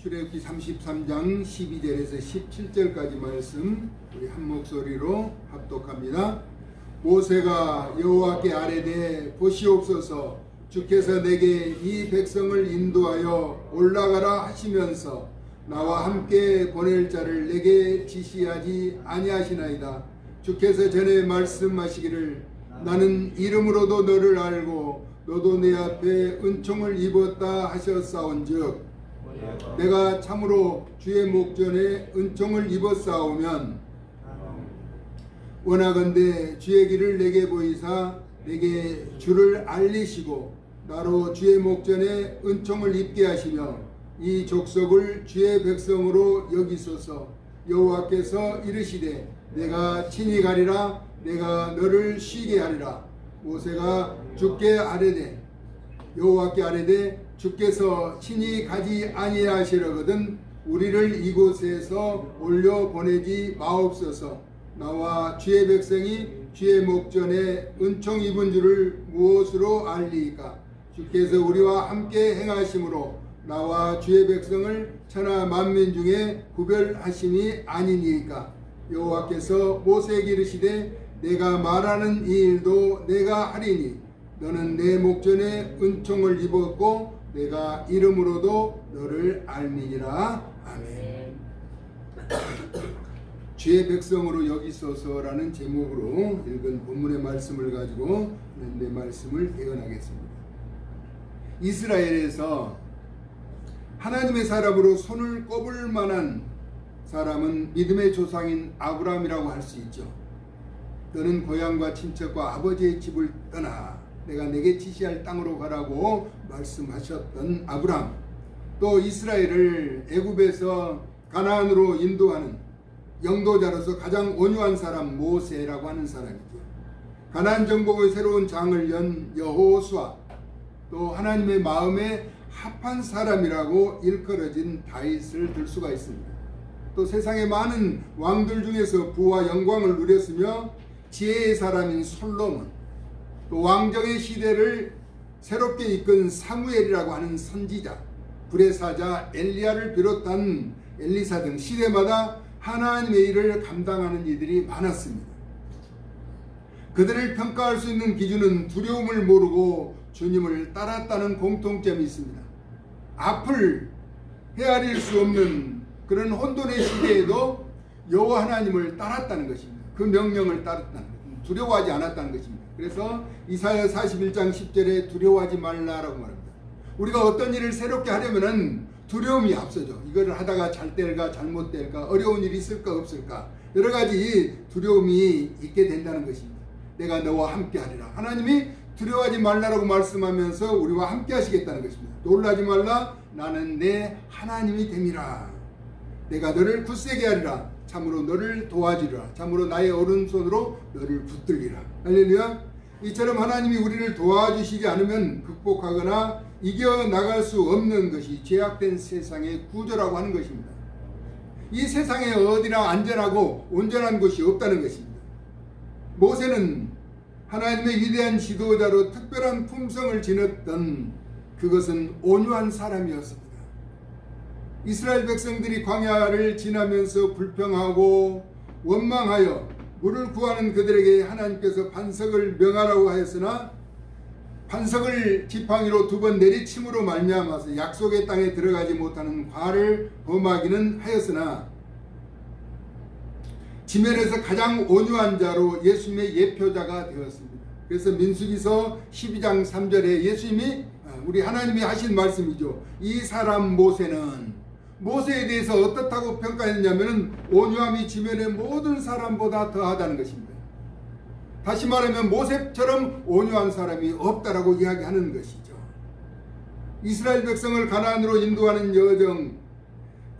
출애굽기 33장 12절에서 17절까지 말씀 우리 한 목소리로 합독합니다. 모세가 여호와께 아뢰되 보시옵소서 주께서 내게 이 백성을 인도하여 올라가라 하시면서 나와 함께 보낼 자를 내게 지시하지 아니하시나이다. 주께서 전에 말씀하시기를 나는 이름으로도 너를 알고 너도 내 앞에 은총을 입었다 하셨사온즉 내가 참으로 주의 목전에 은총을 입었사오면 원하건대 주의 길을 내게 보이사 내게 주를 알리시고 나로 주의 목전에 은총을 입게 하시며 이 족속을 주의 백성으로 여기소서. 여호와께서 이르시되 내가 친히 가리라 내가 너를 쉬게 하리라. 모세가 주께 아뢰되 여호와께 아뢰되 주께서 친히 가지 아니하시려거든 우리를 이곳에서 올려 보내지 마옵소서. 나와 주의 백성이 주의 목전에 은총 입은 줄을 무엇으로 알리이까? 주께서 우리와 함께 행하심으로 나와 주의 백성을 천하 만민 중에 구별하심이 아니니까? 여호와께서 모세에게 이르시되 내가 말하는 이 일도 내가 하리니 너는 내 목전에 은총을 입었고 내가 이름으로도 너를 알미니라 아멘. 주의 백성으로 여기소서라는 제목으로 읽은 본문의 말씀을 가지고 내 말씀을 예언하겠습니다. 이스라엘에서 하나님의 사람으로 손을 꼽을 만한 사람은 믿음의 조상인 아브라함이라고 할 수 있죠. 너는 고향과 친척과 아버지의 집을 떠나 내가 내게 지시할 땅으로 가라고 말씀하셨던 아브라함. 또 이스라엘을 애굽에서 가나안으로 인도하는 영도자로서 가장 온유한 사람 모세라고 하는 사람이죠. 가나안 정복의 새로운 장을 연 여호수아 또 하나님의 마음에 합한 사람이라고 일컬어진 다윗을 들 수가 있습니다. 또 세상의 많은 왕들 중에서 부와 영광을 누렸으며 지혜의 사람인 솔로몬 또 왕정의 시대를 새롭게 이끈 사무엘이라고 하는 선지자 불의 사자 엘리야를 비롯한 엘리사 등 시대마다 하나님의 일을 감당하는 이들이 많았습니다. 그들을 평가할 수 있는 기준은 두려움을 모르고 주님을 따랐다는 공통점이 있습니다. 앞을 헤아릴 수 없는 그런 혼돈의 시대에도 여호와 하나님을 따랐다는 것입니다. 그 명령을 따랐다는 것입니다. 두려워하지 않았다는 것입니다. 그래서 이사야 41장 10절에 두려워하지 말라라고 말합니다. 우리가 어떤 일을 새롭게 하려면은 두려움이 앞서죠. 이거를 하다가 잘 될까 잘못 될까 어려운 일이 있을까 없을까 여러 가지 두려움이 있게 된다는 것입니다. 내가 너와 함께 하리라. 하나님이 두려워하지 말라라고 말씀하면서 우리와 함께 하시겠다는 것입니다. 놀라지 말라. 나는 내 하나님이 됨이라. 내가 너를 굳세게 하리라. 참으로 너를 도와주리라. 참으로 나의 오른손으로 너를 붙들리라. 할렐루야. 이처럼 하나님이 우리를 도와주시지 않으면 극복하거나 이겨 나갈 수 없는 것이 죄악된 세상의 구조라고 하는 것입니다. 이 세상에 어디나 안전하고 온전한 곳이 없다는 것입니다. 모세는 하나님의 위대한 지도자로 특별한 품성을 지녔던 그것은 온유한 사람이었습니다. 이스라엘 백성들이 광야를 지나면서 불평하고 원망하여 물을 구하는 그들에게 하나님께서 반석을 명하라고 하였으나 반석을 지팡이로 두 번 내리침으로 말미암아서 약속의 땅에 들어가지 못하는 과를 범하기는 하였으나 지면에서 가장 온유한 자로 예수님의 예표자가 되었습니다. 그래서 민수기서 12장 3절에 예수님이 우리 하나님이 하신 말씀이죠. 이 사람 모세는 모세에 대해서 어떻다고 평가했냐면은 온유함이 지면의 모든 사람보다 더하다는 것입니다. 다시 말하면 모세처럼 온유한 사람이 없다라고 이야기하는 것이죠. 이스라엘 백성을 가나안으로 인도하는 여정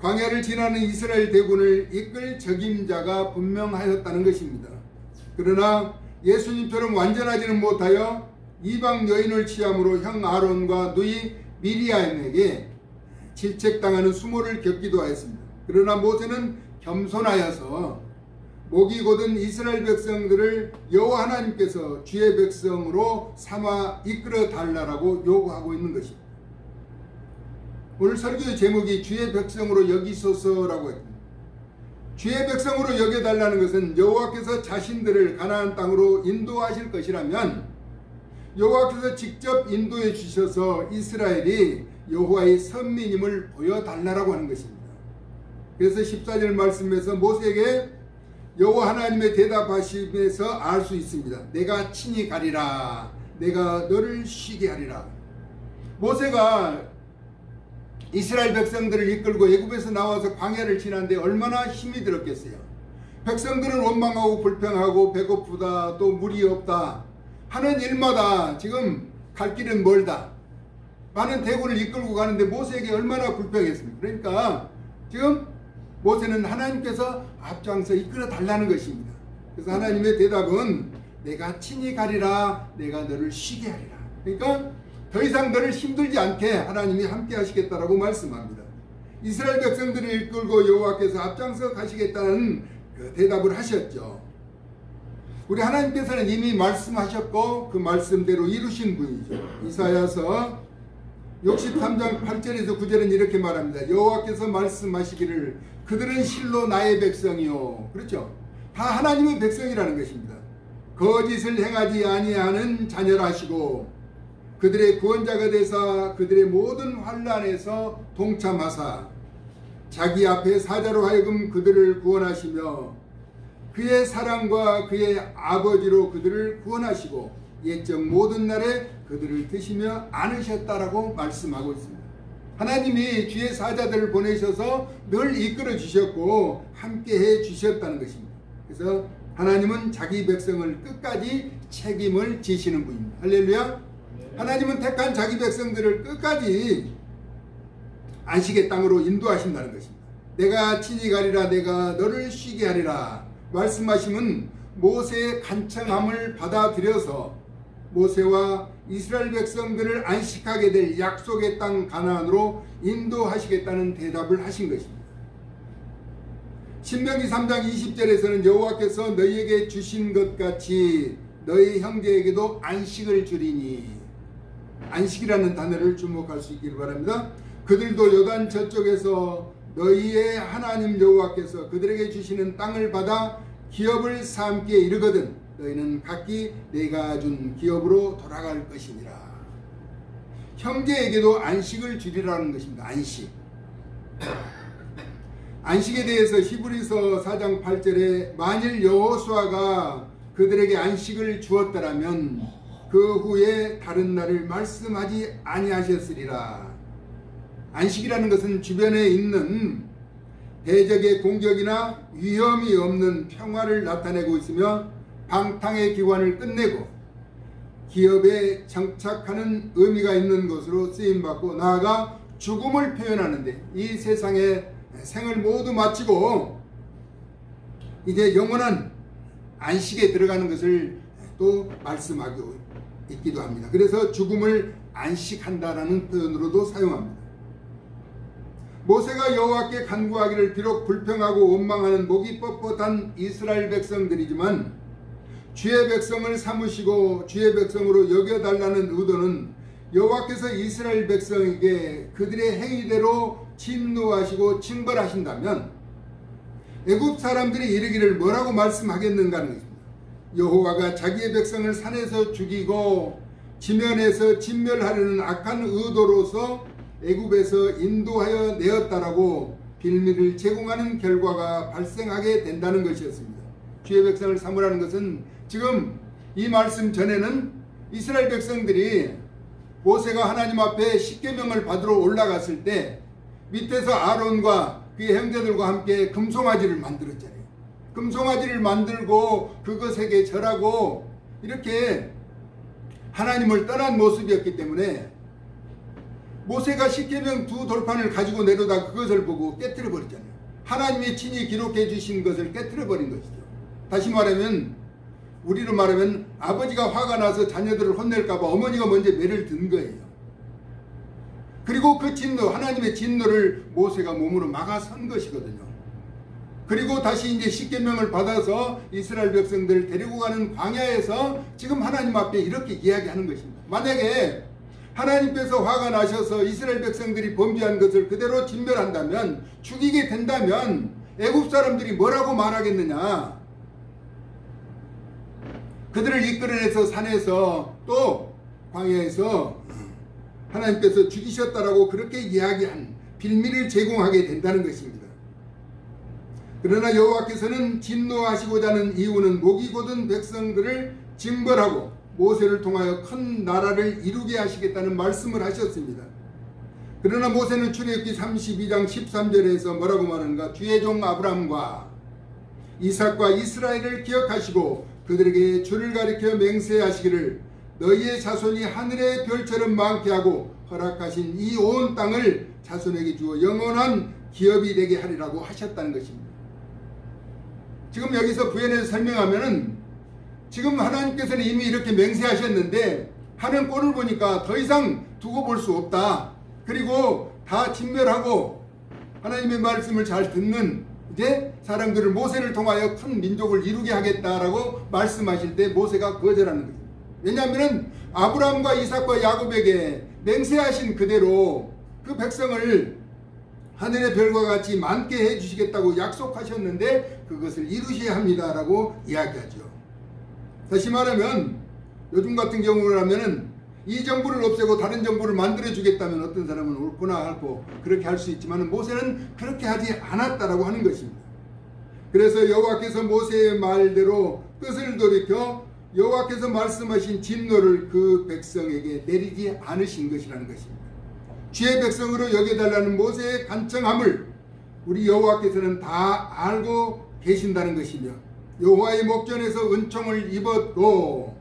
광야를 지나는 이스라엘 대군을 이끌 적임자가 분명하였다는 것입니다. 그러나 예수님처럼 완전하지는 못하여 이방 여인을 취함으로 형 아론과 누이 미리암에게 질책당하는 수모를 겪기도 하였습니다. 그러나 모세는 겸손하여서 목이 곧은 이스라엘 백성들을 여호와 하나님께서 주의 백성으로 삼아 이끌어 달라라고 요구하고 있는 것입니다. 오늘 설교의 제목이 주의 백성으로 여기소서라고 했습니다. 주의 백성으로 여겨달라는 것은 여호와께서 자신들을 가나안 땅으로 인도하실 것이라면 여호와께서 직접 인도해 주셔서 이스라엘이 여호와의 선민임을 보여달라고 하는 것입니다. 그래서 14절 말씀에서 모세에게 여호와 하나님의 대답하심에서 알 수 있습니다. 내가 친히 가리라. 내가 너를 쉬게 하리라. 모세가 이스라엘 백성들을 이끌고 애굽에서 나와서 광야를 지난데 얼마나 힘이 들었겠어요. 백성들은 원망하고 불평하고 배고프다 또 물이 없다 하는 일마다 지금 갈 길은 멀다. 많은 대군을 이끌고 가는데 모세에게 얼마나 불평했습니까? 그러니까 지금 모세는 하나님께서 앞장서 이끌어 달라는 것입니다. 그래서 하나님의 대답은 내가 친히 가리라 내가 너를 쉬게 하리라. 그러니까 더 이상 너를 힘들지 않게 하나님이 함께 하시겠다라고 말씀합니다. 이스라엘 백성들을 이끌고 여호와께서 앞장서 가시겠다는 그 대답을 하셨죠. 우리 하나님께서는 이미 말씀하셨고 그 말씀대로 이루신 분이죠. 이사야서 63장 8절에서 9절은 이렇게 말합니다. 여호와께서 말씀하시기를 그들은 실로 나의 백성이요. 그렇죠? 다 하나님의 백성이라는 것입니다. 거짓을 행하지 아니하는 자녀라시고 그들의 구원자가 되사 그들의 모든 환란에서 동참하사 자기 앞에 사자로 하여금 그들을 구원하시며 그의 사랑과 그의 아버지로 그들을 구원하시고 옛적 모든 날에 그들을 드시며 안으셨다라고 말씀하고 있습니다. 하나님이 주의 사자들을 보내셔서 늘 이끌어 주셨고 함께 해 주셨다는 것입니다. 그래서 하나님은 자기 백성을 끝까지 책임을 지시는 분입니다. 할렐루야. 하나님은 택한 자기 백성들을 끝까지 안식의 땅으로 인도하신다는 것입니다. 내가 친히 가리라 내가 너를 쉬게 하리라 말씀하심은 모세의 간청함을 받아들여서 모세와 이스라엘 백성들을 안식하게 될 약속의 땅 가나안으로 인도하시겠다는 대답을 하신 것입니다. 신명기 3장 20절에서는 여호와께서 너희에게 주신 것 같이 너희 형제에게도 안식을 주리니 안식이라는 단어를 주목할 수 있기를 바랍니다. 그들도 요단 저쪽에서 너희의 하나님 여호와께서 그들에게 주시는 땅을 받아 기업을 삼기에 이르거든 너희는 각기 내가 준 기업으로 돌아갈 것이니라. 형제에게도 안식을 주리라는 것입니다. 안식. 안식에 대해서 히브리서 4장 8절에 만일 여호수아가 그들에게 안식을 주었더라면 그 후에 다른 날을 말씀하지 아니하셨으리라. 안식이라는 것은 주변에 있는 대적의 공격이나 위험이 없는 평화를 나타내고 있으며 방탕의 기관을 끝내고 기업에 정착하는 의미가 있는 것으로 쓰임 받고 나아가 죽음을 표현하는데 이 세상의 생을 모두 마치고 이제 영원한 안식에 들어가는 것을 또 말씀하고 있기도 합니다. 그래서 죽음을 안식한다라는 표현으로도 사용합니다. 모세가 여호와께 간구하기를 비록 불평하고 원망하는 목이 뻣뻣한 이스라엘 백성들이지만 주의 백성을 삼으시고 주의 백성으로 여겨달라는 의도는 여호와께서 이스라엘 백성에게 그들의 행위대로 진노하시고 징벌하신다면 애굽 사람들이 이르기를 뭐라고 말씀하겠는가 하는 것입니다. 여호와가 자기의 백성을 산에서 죽이고 지면에서 진멸하려는 악한 의도로서 애굽에서 인도하여 내었다라고 빌미를 제공하는 결과가 발생하게 된다는 것이었습니다. 주의 백성을 삼으라는 것은 지금 이 말씀 전에는 이스라엘 백성들이 모세가 하나님 앞에 십계명을 받으러 올라갔을 때 밑에서 아론과 그의 형제들과 함께 금송아지를 만들었잖아요. 금송아지를 만들고 그것에게 절하고 이렇게 하나님을 떠난 모습이었기 때문에 모세가 십계명 두 돌판을 가지고 내려다 그것을 보고 깨뜨려 버렸잖아요. 하나님이 친히 기록해 주신 것을 깨뜨려 버린 것이죠. 다시 말하면 우리로 말하면 아버지가 화가 나서 자녀들을 혼낼까봐 어머니가 먼저 매를 든 거예요. 그리고 그 진노, 하나님의 진노를 모세가 몸으로 막아선 것이거든요. 그리고 다시 이제 십계명을 받아서 이스라엘 백성들을 데리고 가는 광야에서 지금 하나님 앞에 이렇게 이야기하는 것입니다. 만약에 하나님께서 화가 나셔서 이스라엘 백성들이 범죄한 것을 그대로 진멸한다면 죽이게 된다면 애굽 사람들이 뭐라고 말하겠느냐? 그들을 이끌어내서 산에서 또 광야에서 하나님께서 죽이셨다라고 그렇게 이야기한 빌미를 제공하게 된다는 것입니다. 그러나 여호와께서는 진노하시고자 하는 이유는 목이 곧은 백성들을 징벌하고 모세를 통하여 큰 나라를 이루게 하시겠다는 말씀을 하셨습니다. 그러나 모세는 출애굽기 32장 13절에서 뭐라고 말하는가? 주의 종 아브람과 이삭과 이스라엘을 기억하시고 그들에게 주를 가리켜 맹세하시기를 너희의 자손이 하늘의 별처럼 많게 하고 허락하신 이 온 땅을 자손에게 주어 영원한 기업이 되게 하리라고 하셨다는 것입니다. 지금 여기서 부연해서 설명하면은 지금 하나님께서는 이미 이렇게 맹세하셨는데 하는 꼴을 보니까 더 이상 두고 볼 수 없다. 그리고 다 진멸하고 하나님의 말씀을 잘 듣는 이제 사람들을 모세를 통하여 큰 민족을 이루게 하겠다라고 말씀하실 때 모세가 거절하는 거죠. 왜냐하면 아브라함과 이삭과 야곱에게 맹세하신 그대로 그 백성을 하늘의 별과 같이 많게 해주시겠다고 약속하셨는데 그것을 이루셔야 합니다라고 이야기하죠. 다시 말하면 요즘 같은 경우라면은 이 정부를 없애고 다른 정부를 만들어 주겠다면 어떤 사람은 옳구나 하고 그렇게 할 수 있지만 모세는 그렇게 하지 않았다라고 하는 것입니다. 그래서 여호와께서 모세의 말대로 뜻을 돌이켜 여호와께서 말씀하신 진노를 그 백성에게 내리지 않으신 것이라는 것입니다. 주의 백성으로 여겨달라는 모세의 간청함을 우리 여호와께서는 다 알고 계신다는 것이며 여호와의 목전에서 은총을 입었고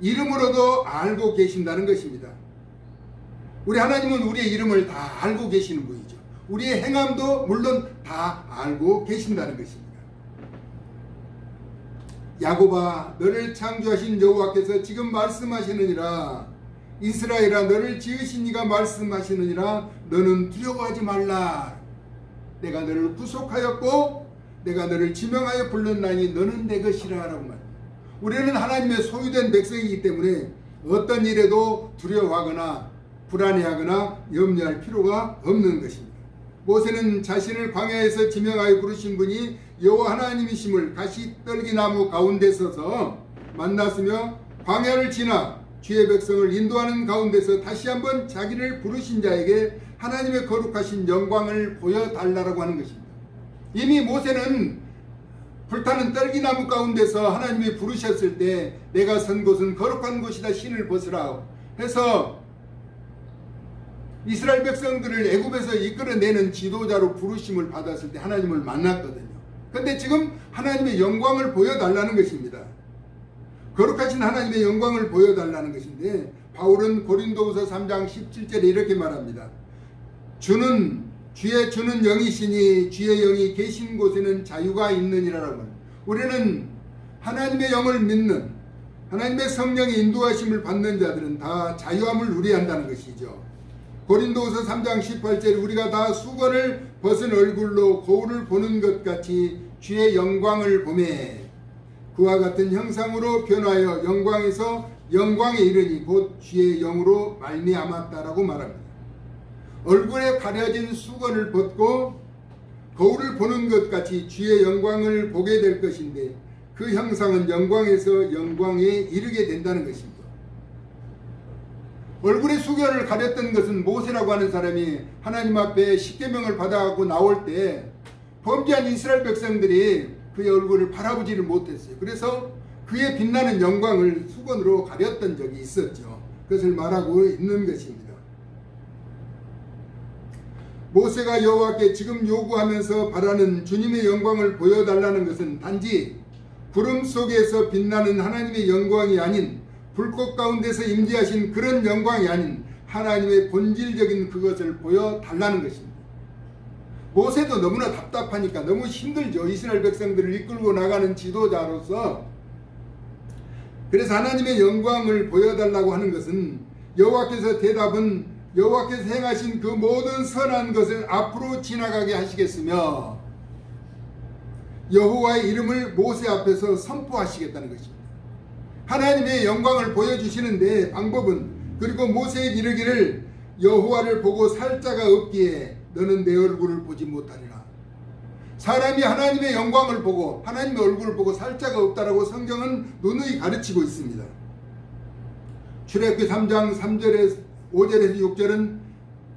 이름으로도 알고 계신다는 것입니다. 우리 하나님은 우리의 이름을 다 알고 계시는 분이죠. 우리의 행함도 물론 다 알고 계신다는 것입니다. 야곱아 너를 창조하신 여호와께서 지금 말씀하시느니라 이스라엘아 너를 지으신 이가 말씀하시느니라 너는 두려워하지 말라 내가 너를 구속하였고 내가 너를 지명하여 불렀나니 너는 내 것이라 라고 말. 우리는 하나님의 소유된 백성이기 때문에 어떤 일에도 두려워하거나 불안해하거나 염려할 필요가 없는 것입니다. 모세는 자신을 광야에서 지명하여 부르신 분이 여호와 하나님이심을 가시 떨기나무 가운데 서서 만났으며 광야를 지나 주의 백성을 인도하는 가운데서 다시 한번 자기를 부르신 자에게 하나님의 거룩하신 영광을 보여달라고 하는 것입니다. 이미 모세는 불타는 떨기나무 가운데서 하나님이 부르셨을 때 내가 선 곳은 거룩한 곳이다 신을 벗으라 해서 이스라엘 백성들을 애굽에서 이끌어내는 지도자로 부르심을 받았을 때 하나님을 만났거든요. 근데 지금 하나님의 영광을 보여달라는 것입니다. 거룩하신 하나님의 영광을 보여달라는 것인데 바울은 고린도후서 3장 17절에 이렇게 말합니다. 주는 주의 주는 영이시니 주의 영이 계신 곳에는 자유가 있느니라라고. 우리는 하나님의 영을 믿는 하나님의 성령의 인도하심을 받는 자들은 다 자유함을 누려한다는 것이죠. 고린도후서 3장 18절 우리가 다 수건을 벗은 얼굴로 거울을 보는 것 같이 주의 영광을 보매 그와 같은 형상으로 변하여 영광에서 영광에 이르니 곧 주의 영으로 말미암았다라고 말합니다. 얼굴에 가려진 수건을 벗고 거울을 보는 것 같이 주의 영광을 보게 될 것인데 그 형상은 영광에서 영광에 이르게 된다는 것입니다. 얼굴의 수건을 가렸던 것은 모세라고 하는 사람이 하나님 앞에 십계명을 받아갖고 나올 때 범죄한 이스라엘 백성들이 그의 얼굴을 바라보지를 못했어요. 그래서 그의 빛나는 영광을 수건으로 가렸던 적이 있었죠. 그것을 말하고 있는 것입니다. 모세가 여호와께 지금 요구하면서 바라는 주님의 영광을 보여달라는 것은 단지 구름 속에서 빛나는 하나님의 영광이 아닌 불꽃 가운데서 임재하신 그런 영광이 아닌 하나님의 본질적인 그것을 보여달라는 것입니다. 모세도 너무나 답답하니까 너무 힘들죠. 이스라엘 백성들을 이끌고 나가는 지도자로서 그래서 하나님의 영광을 보여달라고 하는 것은 여호와께서 대답은 여호와께서 행하신 그 모든 선한 것을 앞으로 지나가게 하시겠으며 여호와의 이름을 모세 앞에서 선포하시겠다는 것입니다. 하나님의 영광을 보여주시는데 방법은 그리고 모세에게 이르기를 여호와를 보고 살 자가 없기에 너는 내 얼굴을 보지 못하리라. 사람이 하나님의 영광을 보고 하나님의 얼굴을 보고 살 자가 없다라고 성경은 누누이 가르치고 있습니다. 출애굽기 3장 3절에 5절에서 6절은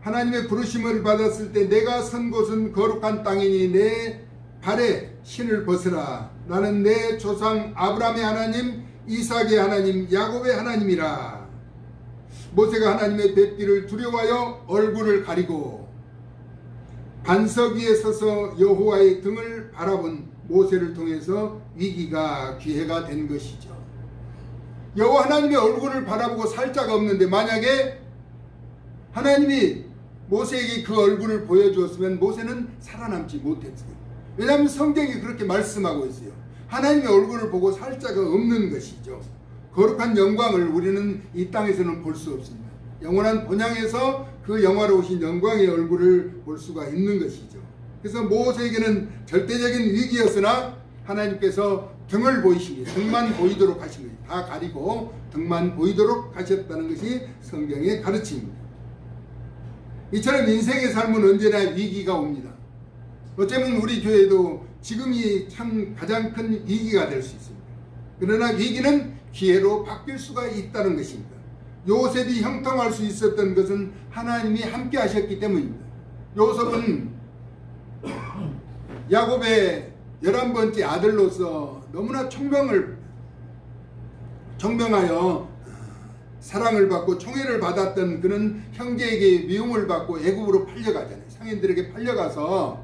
하나님의 부르심을 받았을 때 내가 선 곳은 거룩한 땅이니 내 발에 신을 벗으라 나는 내 조상 아브라함의 하나님 이삭의 하나님 야곱의 하나님이라 모세가 하나님의 뵙기를 두려워하여 얼굴을 가리고 반석 위에 서서 여호와의 등을 바라본 모세를 통해서 위기가 기회가 된 것이죠. 여호와 하나님의 얼굴을 바라보고 살자가 없는데 만약에 하나님이 모세에게 그 얼굴을 보여주었으면 모세는 살아남지 못했어요. 왜냐하면 성경이 그렇게 말씀하고 있어요. 하나님의 얼굴을 보고 살 자가 없는 것이죠. 거룩한 영광을 우리는 이 땅에서는 볼 수 없습니다. 영원한 본향에서 그 영화로우신 영광의 얼굴을 볼 수가 있는 것이죠. 그래서 모세에게는 절대적인 위기였으나 하나님께서 등을 보이시니 등만 보이도록 하신 거예요. 다 가리고 등만 보이도록 하셨다는 것이 성경의 가르침입니다. 이처럼 인생의 삶은 언제나 위기가 옵니다. 어쩌면 우리 교회도 지금이 참 가장 큰 위기가 될 수 있습니다. 그러나 위기는 기회로 바뀔 수가 있다는 것입니다. 요셉이 형통할 수 있었던 것은 하나님이 함께 하셨기 때문입니다. 요셉은 야곱의 열한 번째 아들로서 너무나 총명을 총명하여 사랑을 받고 총애를 받았던 그는 형제에게 미움을 받고 애굽으로 팔려가잖아요. 상인들에게 팔려가서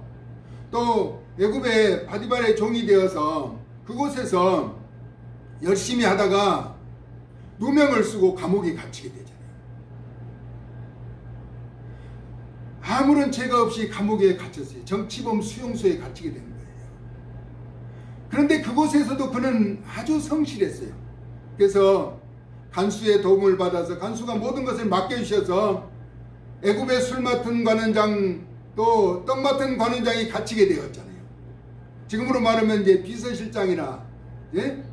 또 애굽의 바디발의 종이 되어서 그곳에서 열심히 하다가 누명을 쓰고 감옥에 갇히게 되잖아요. 아무런 죄가 없이 감옥에 갇혔어요. 정치범 수용소에 갇히게 된 거예요. 그런데 그곳에서도 그는 아주 성실했어요. 그래서 간수의 도움을 받아서 간수가 모든 것을 맡겨주셔서 애굽의 술 맡은 관원장 또 떡 맡은 관원장이 갇히게 되었잖아요. 지금으로 말하면 이제 비서실장이나 예?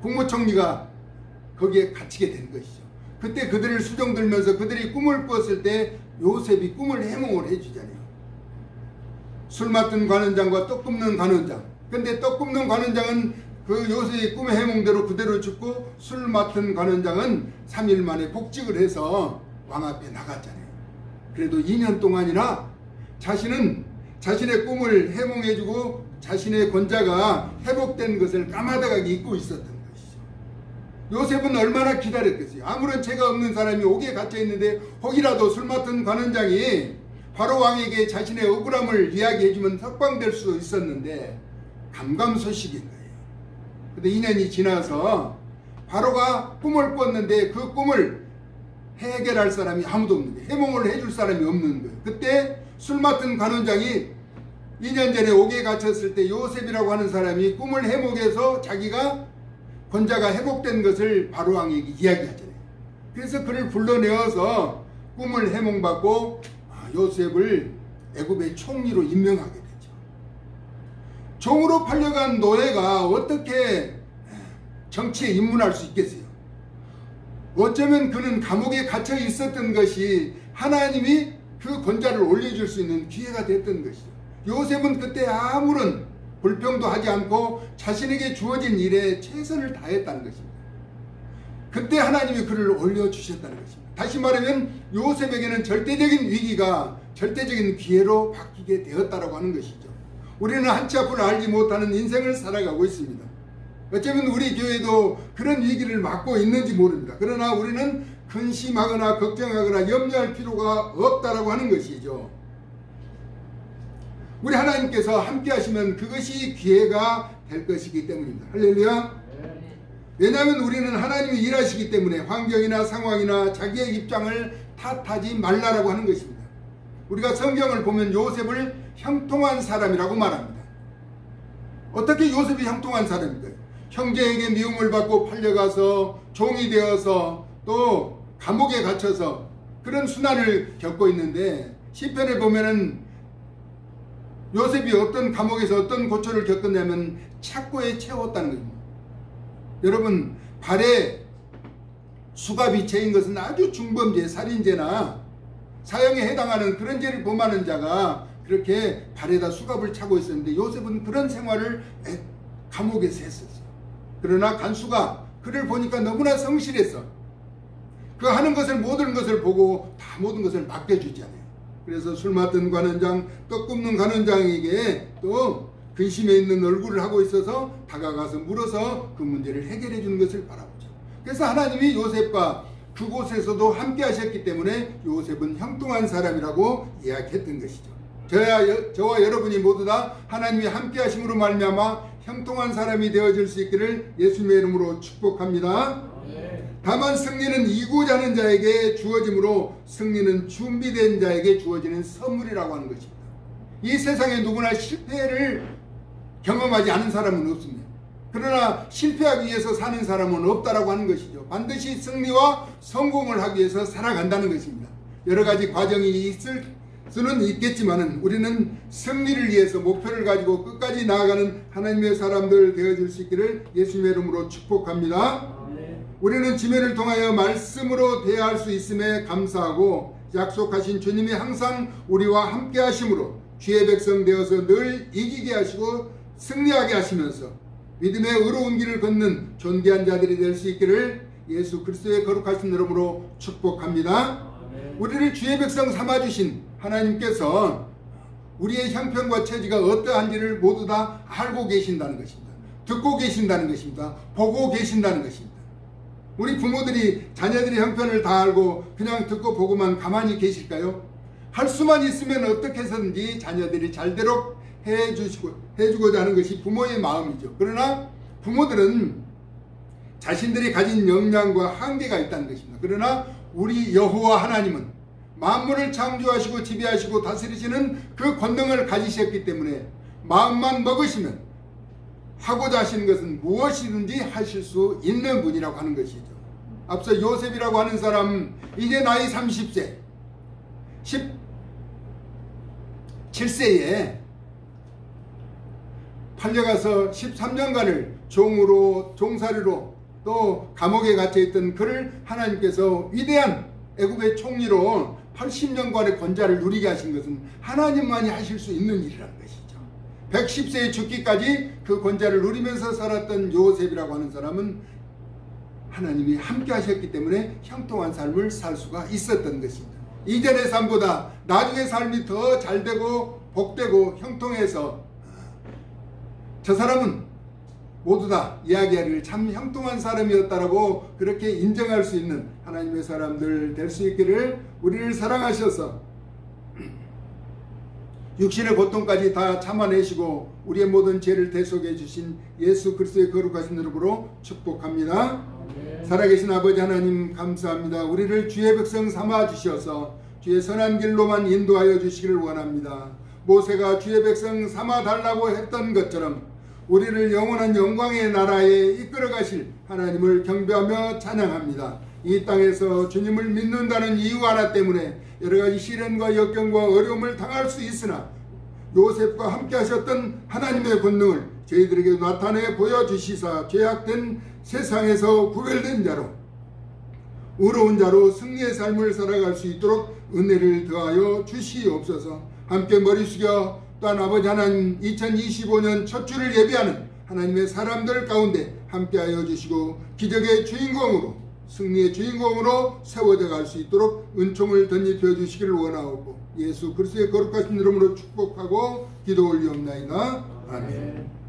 국무총리가 거기에 갇히게 된 것이죠. 그때 그들을 수정 들면서 그들이 꿈을 꾸었을 때 요셉이 꿈을 해몽을 해주잖아요. 술 맡은 관원장과 떡 굽는 관원장. 근데 떡 굽는 관원장은 그 요셉의 꿈의 해몽대로 그대로 죽고 술 맡은 관원장은 3일 만에 복직을 해서 왕 앞에 나갔잖아요. 그래도 2년 동안이나 자신은 자신의 꿈을 해몽해주고 자신의 권자가 회복된 것을 까마득하게 잊고 있었던 것이죠. 요셉은 얼마나 기다렸겠어요. 아무런 죄가 없는 사람이 옥에 갇혀 있는데 혹이라도 술 맡은 관원장이 바로 왕에게 자신의 억울함을 이야기해주면 석방될 수도 있었는데 감감소식인 거예요. 근데 2년이 지나서 바로가 꿈을 꿨는데 그 꿈을 해결할 사람이 아무도 없는 거예요. 해몽을 해줄 사람이 없는 거예요. 그때 술 맡은 관원장이 2년 전에 옥에 갇혔을 때 요셉이라고 하는 사람이 꿈을 해몽해서 자기가 권자가 회복된 것을 바로 왕에게 이야기하잖아요. 그래서 그를 불러내어서 꿈을 해몽받고 아, 요셉을 애굽의 총리로 임명하게. 종으로 팔려간 노예가 어떻게 정치에 입문할 수 있겠어요? 어쩌면 그는 감옥에 갇혀 있었던 것이 하나님이 그 권자를 올려줄 수 있는 기회가 됐던 것이죠. 요셉은 그때 아무런 불평도 하지 않고 자신에게 주어진 일에 최선을 다했다는 것입니다. 그때 하나님이 그를 올려주셨다는 것입니다. 다시 말하면 요셉에게는 절대적인 위기가 절대적인 기회로 바뀌게 되었다고 하는 것이죠. 우리는 한치 앞을 알지 못하는 인생을 살아가고 있습니다. 어쩌면 우리 교회도 그런 위기를 맞고 있는지 모릅니다. 그러나 우리는 근심하거나 걱정하거나 염려할 필요가 없다라고 하는 것이죠. 우리 하나님께서 함께 하시면 그것이 기회가 될 것이기 때문입니다. 할렐루야. 왜냐하면 우리는 하나님이 일하시기 때문에 환경이나 상황이나 자기의 입장을 탓하지 말라라고 하는 것입니다. 우리가 성경을 보면 요셉을 형통한 사람이라고 말합니다. 어떻게 요셉이 형통한 사람인가요? 형제에게 미움을 받고 팔려가서 종이 되어서 또 감옥에 갇혀서 그런 순환을 겪고 있는데 시편에 보면은 요셉이 어떤 감옥에서 어떤 고초를 겪었냐면 착고에 채웠다는 겁니다. 여러분 발에 수갑이 채인 것은 아주 중범죄, 살인죄나 사형에 해당하는 그런 죄를 범하는 자가 그렇게 발에다 수갑을 차고 있었는데 요셉은 그런 생활을 애- 감옥에서 했었어요. 그러나 간수가 그를 보니까 너무나 성실했어. 그 하는 것을 모든 것을 보고 다 모든 것을 맡겨주잖아요. 그래서 술 맡은 관원장, 떡 굽는 관원장에게 또 근심에 있는 얼굴을 하고 있어서 다가가서 물어서 그 문제를 해결해 주는 것을 바라보죠. 그래서 하나님이 요셉과 그곳에서도 함께 하셨기 때문에 요셉은 형통한 사람이라고 이야기했던 것이죠. 저야, 여- 저와 여러분이 모두 다 하나님이 함께 하심으로 말미암아 형통한 사람이 되어질 수 있기를 예수님의 이름으로 축복합니다. 다만 승리는 이고자 하는 자에게 주어지므로 승리는 준비된 자에게 주어지는 선물이라고 하는 것입니다. 이 세상에 누구나 실패를 경험하지 않은 사람은 없습니다. 그러나 실패하기 위해서 사는 사람은 없다라고 하는 것이죠. 반드시 승리와 성공을 하기 위해서 살아간다는 것입니다. 여러 가지 과정이 있을 수는 있겠지만은 우리는 승리를 위해서 목표를 가지고 끝까지 나아가는 하나님의 사람들 되어질 수 있기를 예수님의 이름으로 축복합니다. 우리는 지면을 통하여 말씀으로 대할 수 있음에 감사하고 약속하신 주님이 항상 우리와 함께 하심으로 주의 백성 되어서 늘 이기게 하시고 승리하게 하시면서 믿음의 의로운 길을 걷는 존귀한 자들이 될 수 있기를 예수 그리스도의 거룩하신 이름으로 축복합니다. 우리를 주의 백성 삼아 주신 하나님께서 우리의 형편과 처지가 어떠한지를 모두 다 알고 계신다는 것입니다. 듣고 계신다는 것입니다. 보고 계신다는 것입니다. 우리 부모들이 자녀들의 형편을 다 알고 그냥 듣고 보고만 가만히 계실까요? 할 수만 있으면 어떻게 해서든지 자녀들이 잘대로 해주시고, 해주고자 하는 것이 부모의 마음이죠. 그러나 부모들은 자신들이 가진 역량과 한계가 있다는 것입니다. 그러나 우리 여호와 하나님은 만물을 창조하시고 지배하시고 다스리시는 그 권능을 가지셨기 때문에 마음만 먹으시면 하고자 하시는 것은 무엇이든지 하실 수 있는 분이라고 하는 것이죠. 앞서 요셉이라고 하는 사람 이제 나이 30세 17세에 팔려가서 13년간을 종으로 종살이로 또 감옥에 갇혀 있던 그를 하나님께서 위대한 애굽의 총리로 80년간의 권자를 누리게 하신 것은 하나님만이 하실 수 있는 일이라는 것이죠. 110세에 죽기까지 그 권자를 누리면서 살았던 요셉이라고 하는 사람은 하나님이 함께 하셨기 때문에 형통한 삶을 살 수가 있었던 것입니다. 이전의 삶보다 나중의 삶이 더 잘되고 복되고 형통해서 저 사람은 모두 다 이야기하기를 참 형통한 사람이었다라고 그렇게 인정할 수 있는 하나님의 사람들 될 수 있기를 우리를 사랑하셔서 육신의 고통까지 다 참아내시고 우리의 모든 죄를 대속해 주신 예수 그리스도의 거룩하신 이름으로 축복합니다. 살아계신 아버지 하나님 감사합니다. 우리를 주의 백성 삼아 주셔서 주의 선한 길로만 인도하여 주시기를 원합니다. 모세가 주의 백성 삼아 달라고 했던 것처럼 우리를 영원한 영광의 나라에 이끌어 가실 하나님을 경배하며 찬양합니다. 이 땅에서 주님을 믿는다는 이유 하나 때문에 여러 가지 시련과 역경과 어려움을 당할 수 있으나 요셉과 함께 하셨던 하나님의 권능을 저희들에게 나타내 보여주시사 죄악된 세상에서 구별된 자로 의로운 자로 승리의 삶을 살아갈 수 있도록 은혜를 더하여 주시옵소서 함께 머리 숙여 또한 아버지 하나님 2025년 첫 주를 예비하는 하나님의 사람들 가운데 함께하여 주시고 기적의 주인공으로 승리의 주인공으로 세워져 갈 수 있도록 은총을 덧입혀 주시기를 원하옵고 예수 그리스도의 거룩하신 이름으로 축복하고 기도 올리옵나이다. 아멘.